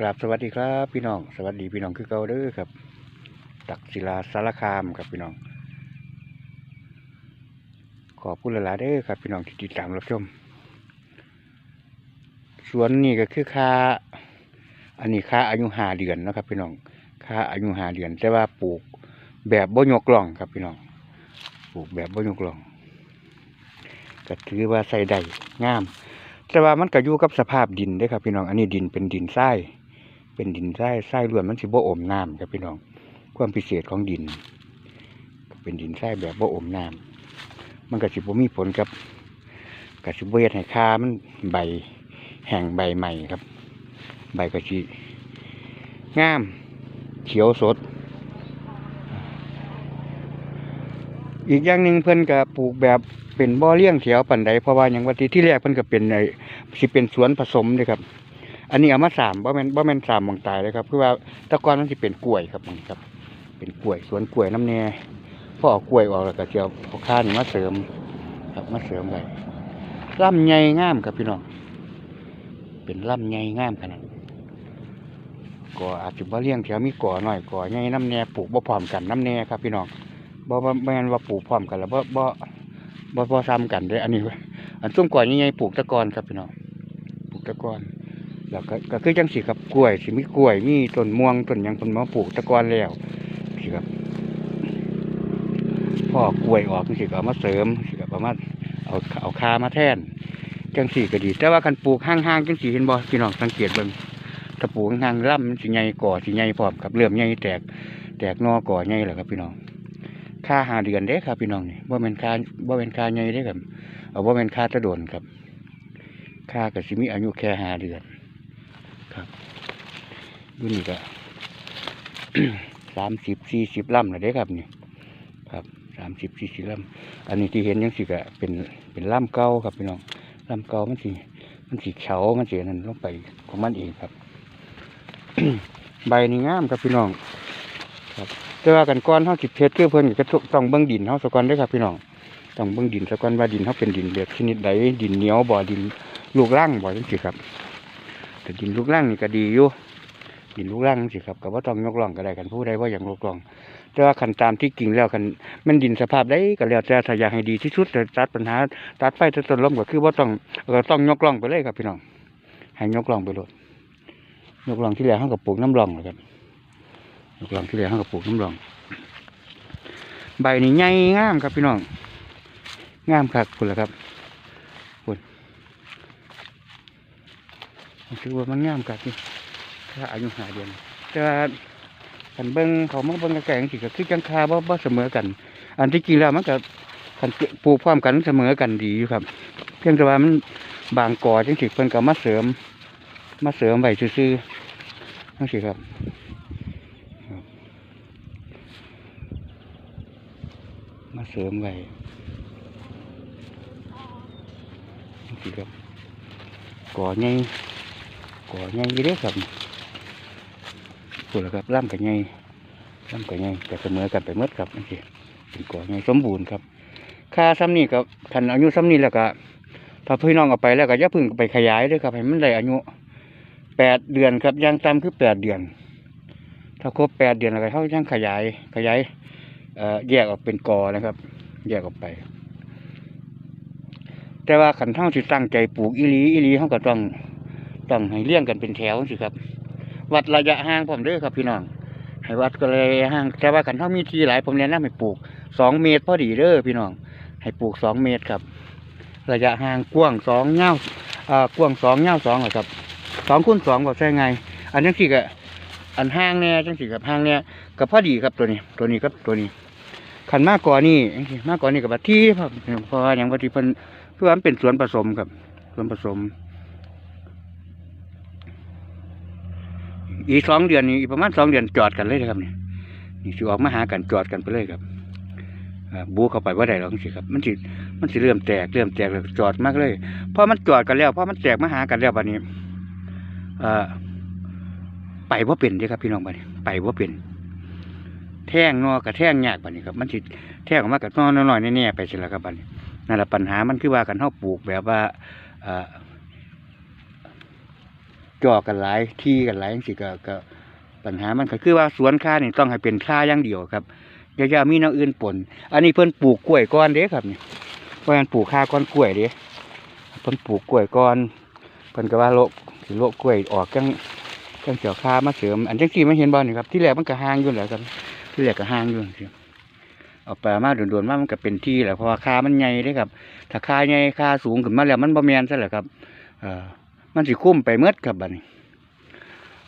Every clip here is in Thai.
กราบสวัสดีครับ พี่น้องสวัสดีพี่น้องคือเกาเด้อครับ ตักศิลาสารคามครับพี่น้อง ขอบคุณหลายๆเด้อครับ พี่น้องที่ติดตามรับชมสวนนี่ก็คือค่าอันนี้ค่าอายุหาเดือนนะครับ พี่น้องค่าอายุหาเดือนแต่ว่าปลูกแบบบ่ยกล่องครับพี่น้องปลูกแบบบ่ยกล่องก็ถือว่าใส่ได้งามแต่ว่ามันก็อยู่กับสภาพดินเด้ครับพี่น้อง อันนี้ดินเป็นดินทราย เป็นดินทรายทรายล้วนมันสิบ่อมน้ำครับพี่น้อง ความพิเศษของดิน เป็นดินทรายแบบบ่อมน้ำมันก็สิบ่มีผลกับก็สิบเฮ็ดให้คามันใบแห้งใบใหม่ครับ ใบก็สิงาม เขียวสด อีกอย่างหนึ่งเพิ่อนก็ปลูกแบบเป็นบ่อเลี้ยงแถวปันใดเพราะว่าอย่างว่าที่ที่แรกเพิ่อนก็เป็นไอ้สิเป็นสวนผสมเลยครับ อันนี้เอามาสามบ่แมนบ่แมนสามมองตายเลยครับคือว่าตะกอนมันสิเป็นกล้วยครับมันครับ เป็นกล้วยสวนกล้วยน้ำแน่พอเอากล้วยออกแล้วก็สิเอาเอาข้านี่มาเสริม ครับมาเสริมไว้ลำใหญ่งามครับพี่น้องเป็นลำใหญ่งามขนาดก็อาจจะบ่เลี้ยงแถวมีก่อหน่อยก่อใหญ่น้ำแน่ปลูกบ่พร้อมกันน้ำแน่ครับ พี่น้องบ่บ่แมนว่าปลูกพร้อมกันแล้วบ่บ่บ่บ่ซ้ำกันเด้ออันนี้ว้ยอันส้มก่อใหญ่ๆปลูกตะกอนครับพี่น้องปลูกตะกอน แล้วก็ก็คือจังสิครับกล้วยสิมีกล้วยมีต้นม่วงต้นยังต้นมะปลูกตะกอนแล้วสิครับพ่อกล้วยออกจังสิก็เอามาเสริมสิครับเอามาเอาเอาคามาแทนจังสีก็ดี แต่ว่าคันปลูกห่างๆจังสีเห็นบ่พี่น้องสังเกตเบิ่งถ้าปลูกห่างๆล่ำสิใหญ่ก่อสิใหญ่พร้อมครับเริ่มใหญ่แตกแตกนอก่อใหญ่แล้วครับพี่น้องค่าหาเดือนเด้ครับพี่น้องนี่บ่แม่นค่าบ่แม่นค่าใหญ่เด้ครับเอาบ่แม่นค่าตะโดนครับค่าก็สิมีอายุแค่หาเดือน ครับดูนี่ก็สามสิบสี่สิบลำเลยเด้ครับนี่ครับสามสิบสี่สิบลำอันนี้ที่เห็นยังสิกะเป็นเป็นลำเก่าครับพี่น้องลำเก่ามันสิมันสีเฉามันสีนั่นลงไปของมันเองครับ ใบนี่งามครับพี่น้องครับแต่ว่ากันก้อนเฮาสิบเพชรคือเพิ่นก็ต้องเบิ่งดินเฮาสะก่อนเด้ครับพี่น้องต้องเบิ่งดินสะก่อนว่าดินเฮาเป็นดินแบบชนิดใดดินเหนียวบ่ดินลูกร่างบ่จังซี่ครับ แต่ดินลูกร่างนี่ก็ดีอยู่ดินลูกร่างสิครับก็ว่าต้องยกล่องก็ได้กันผู้ใดว่าอย่างยกล่อง แต่ว่าขันตามที่กิ่งแล้วคันแมันดินสภาพได้ก็แล้วแต่ถ้าอยากให้ดีที่สุดจะตัดปัญหาตัดไฟตัดต้นลมก็คือว่าต้องก็ต้องยกล่องไปเลยครับพี่น้องให้ยกล่องไปเลยยกล่องที่เหลือห้างกับปลูกน้ำร่องเลยครับยกล่องที่เหลือห้างกับปลูกน้ำร่อง ใบนี่ใหญ่งามครับพี่น้องงามครับคุณละครับ ถือว่ามันงามกัดนี่ถ้าอายุหาเดือนแต่ว่าคันเบิ้งเขามาเบิ้งกระแกงสิก็คือจังคาบ่บ่เสมอกัน อันที่จริงแล้วมันก็คันปลูกพร้อมกันเสมอกันดีอยู่ครับ เพียงแต่ว่ามันบางกอจังสิเพิ่นก็มาเสริม มาเสริมไว้ซื่อๆจังสิครับครับมาเสริมไว้จังสิครับกอใหญ่ ก่อใหญ่ยู่เด้อครับพูดแล้วครับล่ำกับใหญ่ล่ำกับใหญ่แต่เสมอกันไปเมื่อครับนี่สิเป็นก่อใหญ่สมบูรณ์ครับค่าซ้ำนี่กับคันอายุซ้ำนี่แล้วก็ถ้าพี่น้องเอาไปแล้วก็ย่าเพึ่งไปขยายด้วยครับให้มันได้อายุแปดเดือนครับย่างต่ำคือแปดเดือน ถ้าครบแปดเดือนแล้วก็เขาย่างขยายขยายเอ่อแยกออกเป็นกอนะครับ แยกออกไป แต่ว่าขันเท่าที่ตั้งใจปลูกอีลีอีลีเขาก็ต้อง ต้องให้เลี้ยงกันเป็นแถวสิครับ วัดระยะห่างผมเด้อครับ พี่น้องให้วัดก็เลยห่างแต่ว่ากันเท่ามีที่หลายผมแนะนำให้ปลูกสองเมตรพอดีเด้อพี่น้อง ให้ปลูกสองเมตรครับ ระยะห่างกว้างสองเงาอ่ากว้างสองเงาสองเหรอครับสองคูณสองบอกใช่ไง อันนี้สิกะอันห่างเนี่ยจังสิกับห่างเนี่ยกับพอดีครับตัวนี้ ตัวนี้ครับตัวนี้ขันมากกว่านี้มากกว่านี้กับบัดที่ครับเพราะว่าอย่างบัดที่เพิ่นเพื่อมันเป็นสวนผสมครับสวนผสม อีสองเดือนนี่อีประมาณสองเดือนจอดกันเลยนะครับเนี่ยนี่สิออกมาหากันจอดกันไปเลยครับบูเข้าไปว่าใดหรอกสิครับ มันสิมันสิเริ่มแตกเริ่มแตกแล้วจอดมากเลยพอมันจอดกันแล้วพอมันแตกมาหากันแล้วบัดนี้ไปว่าเป็นเด้ครับพี่น้องบัดนี้ ไปว่าเป็น แท่งนอกับแท่งยากบัดนี้ครับ มันสิแท่งออกมากับนอน้อยๆแน่ๆไปสิละครับบัดนี้นั่นแหละปัญหามันคือว่ากันเฮาปลูกแบบว่าอ่อ จ่อกันหลายที่กันหลายจังก็ก็ปัญหามันก็คือว่าสวนค้านี่ต้องให้เป็นค้าอย่างเดียวครับอย่าอย่ามีแนวอื่นปน อันนี้เพิ่นปลูกกล้วยก่อนเด้ครับนี่เพราะมันปลูกค้าก่อนกล้วยเด้เพิ่นปลูกกล้วยก่อนเพิ่นก็ว่าโลกสิโลกกล้วยออกจังจังเกี่ยวค้ามาเสริม อันจังซี่มันเห็นบ่นี่ครับที่แรกมันก็ห่างอยู่แหล้วครับที่แรกก็ห่างอยู่จังเอาไปมาโดนๆมามันก็เป็นที่แหละเพราะว่าค้ามันใหญ่เด้ครับ ถ้าค้าใหญ่ค้าสูงขึ้นมาแล้วมันบ่แม่นซะแหละครับ เอ่อ มันสิคุ้มไปเมดครับบัดนี้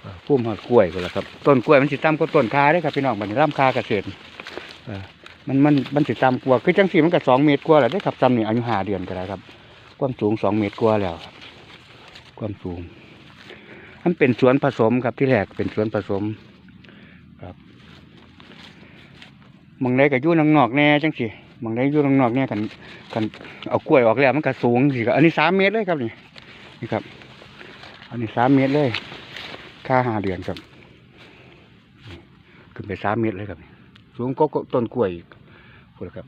เอ่อคุ้มหอดกล้วยก็แล้วครับต้นกล้วยมันสิต่ำกว่าต้นคาเด้ครับพี่น้องบัดนี้ร่ำคาเกษตรมันมันมันสิต่ำกว่าคือจังสีมันก็สองเมตรกว่าแล้วได้ครับจำนี่อายุห้าเดือนก็ได้ครับ ความสูงสองเมตรกว่าแล้วครับ ความสูงมันเป็นสวนผสมครับที่แรกเป็นสวนผสมครับมองใดก็อยู่นอกแน่จังสิมองใดยู่นอกแน่กันกันเอากล้วยออกแล้วมันก็สูงสิครับอันนี้สามเมตรเลยครับนี่นี่ครับ อันนี้สามเมตรเลย ค่าหาเดือนครับ ขึ้นไปสามเมตรเลยครับนี่สูงก็ต้นกล้วยพูดครับ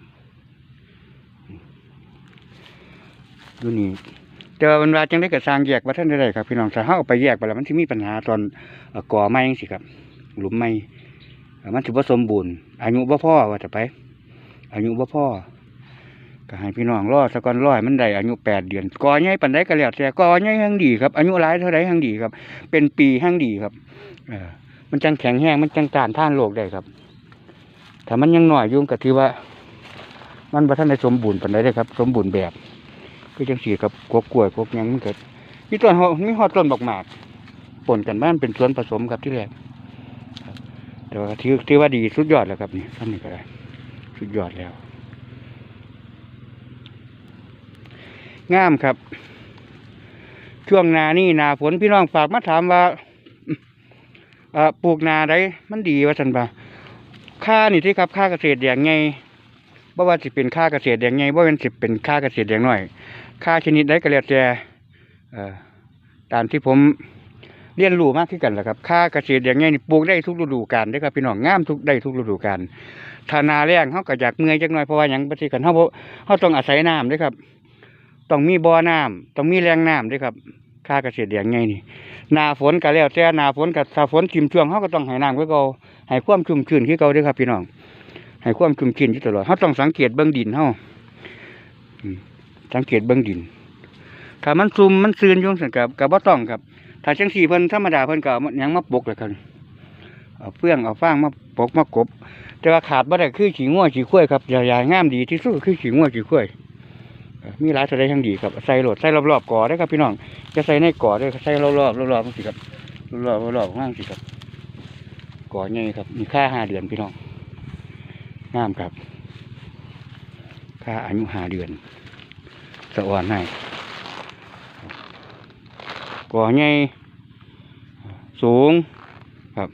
ดูนี่แต่ว่ามันวาจังได้กับสร้างแยกว่าท่านได้ครับ พี่น้องถ้าเขาเอาไปแยกไปแล้วมันจะมีปัญหาตอนก่อไม้จังสิครับ หลุมไม้มันถือว่าสมบูรณ์อายุบ่พ่อว่าจะไป อายุบ่พ่อ ก็ให้พี่น้องรอสักก่อนร้อยมันได้อายุแปดเดือนก่อใหญ่ปันได้ก็แล้วแต่ก่อใหญ่แห่งดีครับอายุหลายเท่าไรแห่งดีครับ เป็นปีแห่งดีครับเออมันจังแข็งแห้งมันจังต้านท่านโรคได้ครับถ้ามันยังหน่อยยุ่งก็ถือว่า มันบ่ทันได้สมบูรณ์ปานใดเลยครับ สมบูรณ์แบบคือจังสีกับกบกล้วยกบยังมันเกิดมีต้นหอมีหอดต้นบักหมากปนกันบ้านเป็นสวนผสมครับที่แรกแต่ว่าถือถือว่าดีสุดยอดแล้วครับนี่ท่านนี้ก็ได้สุดยอดแล้ว งามครับ ช่วงนานี่นาฝนพี่น้องฝากมาถามว่าปลูกนาได้มันดีว่าสันบ่าค่านี่ที่ครับค่าเกษตรอย่างไงบ่ว่าสิเป็นค่าเกษตรอย่างไงบ่เป็นสิเป็นค่าเกษตรอย่างน้อย ค่าชนิดใดก็แล้วแต่ตามที่ผมเรียนรู้มากขึ้นกันแหละครับ ค่าเกษตรอย่างไงนี่ปลูกได้ทุกฤดูกาลเด้ครับพี่น้องงามทุกได้ทุกฤดูกาลถ้านาแรงเขาก็อยากเมื่อยจักหน่อยเพราะว่าหยังปฏิกันเขาเขาต้องอาศัยน้ำด้วยครับ ต้องมีบ่อน้ำต้องมีแรงน้ำด้วยครับค่าเกษตรอย่างไงนี่หนาฝนก็แล้วแต่หนาฝนกับถ้าฝนทิมช่วงเขาก็ต้องให้น้ำคือเก่าให้ความชุ่มชื้นคือเก่าด้วยครับ พี่น้องให้ความชุ่มชื้นอยู่ตลอดเขาต้องสังเกตเบื้องดินเขาสังเกตเบื้องดินถ้ามันซุ่มมันซืนยุ่งสันกับกับบ่ต้องครับ ถ้าจังสี่เพิ่นธรรมดาเพิ่นก็เอาหยังมาปกเลยครับเอาเฟื่องเอาฟางมาปกมากบ แต่ว่าขาดบ่ได้คือขี้ง่วขี้ข้วยครับอย่าอย่างามดีที่สุดคือขี้ง่วขี้ข้วย มีหลายตัวได้ทั้งดีครับใส่โหลดใส่รอบๆก่อได้ครับพี่น้องจะใส่ในก่อได้ใส่รอบๆรอบๆสิครับรอบๆรอบๆข้างสิครับก่อใหญ่ครับ มีค่าห้าเดือนพี่น้องงามครับ ค่าอายุห้าเดือนสะอ่อนให้ก่อใหญ่สูงครับ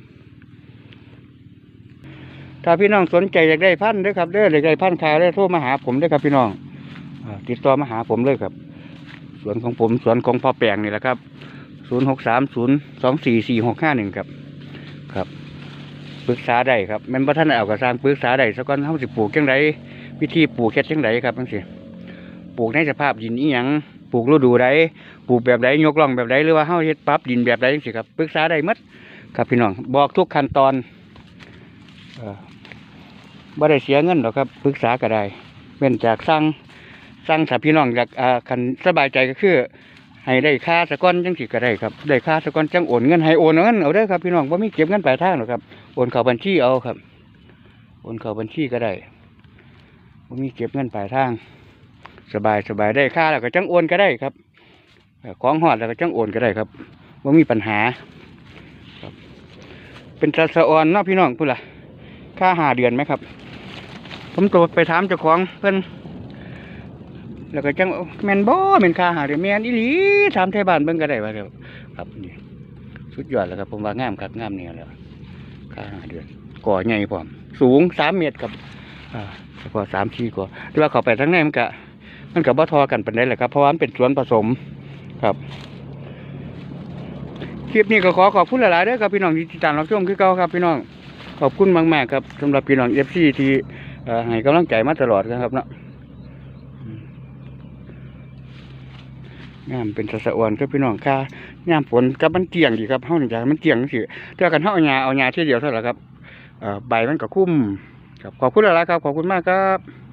ถ้าพี่น้องสนใจอยากได้พันธุ์ด้วยครับเด้ออยากได้พันธุ์ขายได้โทรมาหาผมด้วยครับพี่น้อง ติดต่อมาหาผมเลยครับ สวนของผมสวนของพ่อแปลงนี่แหละครับศูนย์หกสามศูนย์สองสี่สี่หกห้าหนึ่งครับ ครับปรึกษาได้ครับแมันบ่ท่านเอากระสร้างปรึกษาได้สักก้อนเขาสิปลูกจังไดวิธีปลูกแค่จังไดครับจังสิปลูกในสภาพดินอีหยังปลูกฤดูใดปลูกแบบใดยกล่องแบบใดหรือว่าเฮาเฮ็ดปรับดินแบบใดจังสิครับปรึกษาได้หมดครับพี่น้องบอกทุกขั้นตอนเอ่อบ่ได้เสียเงินหรอกครับปรึกษาก็ได้เว้นจากสั่ง สั่งถ้าพี่น้องอยากอ่าคันสบายใจก็คือ ให้ได้ค่าสะก้อนจังสิก็ได้ครับได้ค่าสะก้อนจังโอนเงินให้โอนเงินเอาได้อครับพี่น้องบ่มีเก็บเงินปลายทางหรอกครับโอนเข้าบัญชีเอาครับโอนเข้าบัญชีก็ได้บ่มีเก็บเงินปลายทาง สบายสบายได้ค่าแล้วก็จังโอนก็ได้ครับเอ่อของหอดแล้วก็จังโอนก็ได้ครับบ่มีปัญหาครับ เป็นตาสะออนเนาะพี่น้องพูดล่ะค่าหาเดือนไหมครับ ผมตัวไปถามเจ้าของเพิ่อน แล้วก็จังแมนบ่แมนคาหาเดือนแมนอีหลีถามไทยบ้านเบิ่งก็ได้ว่าเดี๋ยวครับนี่สุดยอดแล้วครับผมว่างามครับงามเนี่ยแล้วคาหาเดือนก่อใหญ่พร้อมสูงสามเมตรครับอ่าเฉพาะสามสี่ก่อแต่ว่าเขาไปทั้งในมันก็มันก็บ่ทอกันปานใดแหละครับเพราะว่ามันเป็นสวนผสมครับคลิปนี้ก็ขอขอบคุณหลายๆเด้อครับพี่น้องที่ติดตามรับชมคือเก่าครับพี่น้องขอบคุณมากๆครับสำหรับพี่น้องเอฟซีที่ให้กำลังใจมาตลอดนะครับเนาะอืม งามเป็นสะสะอวนครับพี่น้องค่ะงามฝนกับมันเจียงดีครับเฮานี่จ้ะมันเจียงสิเท่ากันเฮาเอาหญ้าเอาหญ้าเที่เดียวเท่านั้นแหร่ครับใบมันก็คุ้มครับขอบคุณหลายๆครับ ขอบคุณมากครับ